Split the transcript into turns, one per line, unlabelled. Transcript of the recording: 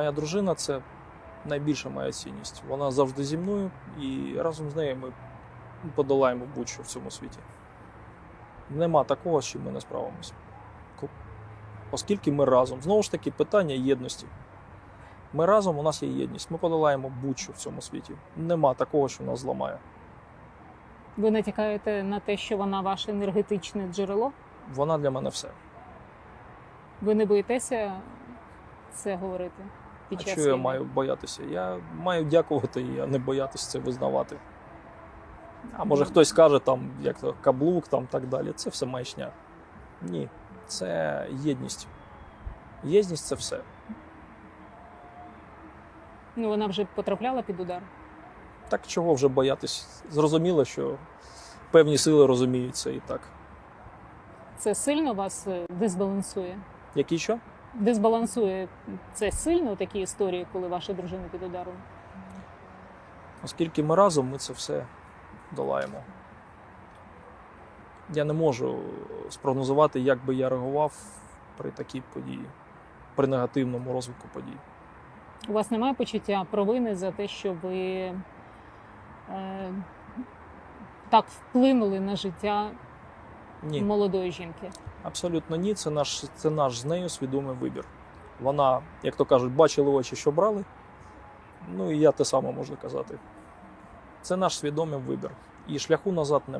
Моя дружина це найбільша моя цінність. Вона завжди зі мною, і разом з нею ми подолаємо будь-що в цьому світі. Нема такого, з чим ми не справимося. Оскільки ми разом. Знову ж таки, питання єдності. Ми разом, у нас є єдність. Ми подолаємо будь-що в цьому світі. Нема такого, що нас зламає.
Ви натякаєте на те, що вона ваше енергетичне джерело?
Вона для мене все.
Ви не боїтеся це говорити під
А
час
що я маю боятися? Я маю дякувати і не боятися це визнавати. А може хтось скаже там, як то каблук, там так далі. Це все маячня. Ні, це єдність. Єдність це все.
Ну, вона вже потрапляла під удар.
Так чого вже боятись? Зрозуміло, що певні сили розуміють це і так.
Це сильно вас е, дисбалансує?
Які що?
Дисбалансує це сильно такі історії, коли ваша дружина під ударом?
Оскільки ми разом, ми це все долаємо. Я не можу спрогнозувати, як би я реагував при такій події, при негативному розвитку подій.
У вас немає почуття провини за те, що ви е, так вплинули на життя
Ні,
молодої жінки?
Абсолютно ні. Це наш, це наш з нею свідомий вибір. Вона, як то кажуть, бачили очі, що брали. Ну і я те саме можу казати. Це наш свідомий вибір. І шляху назад немає.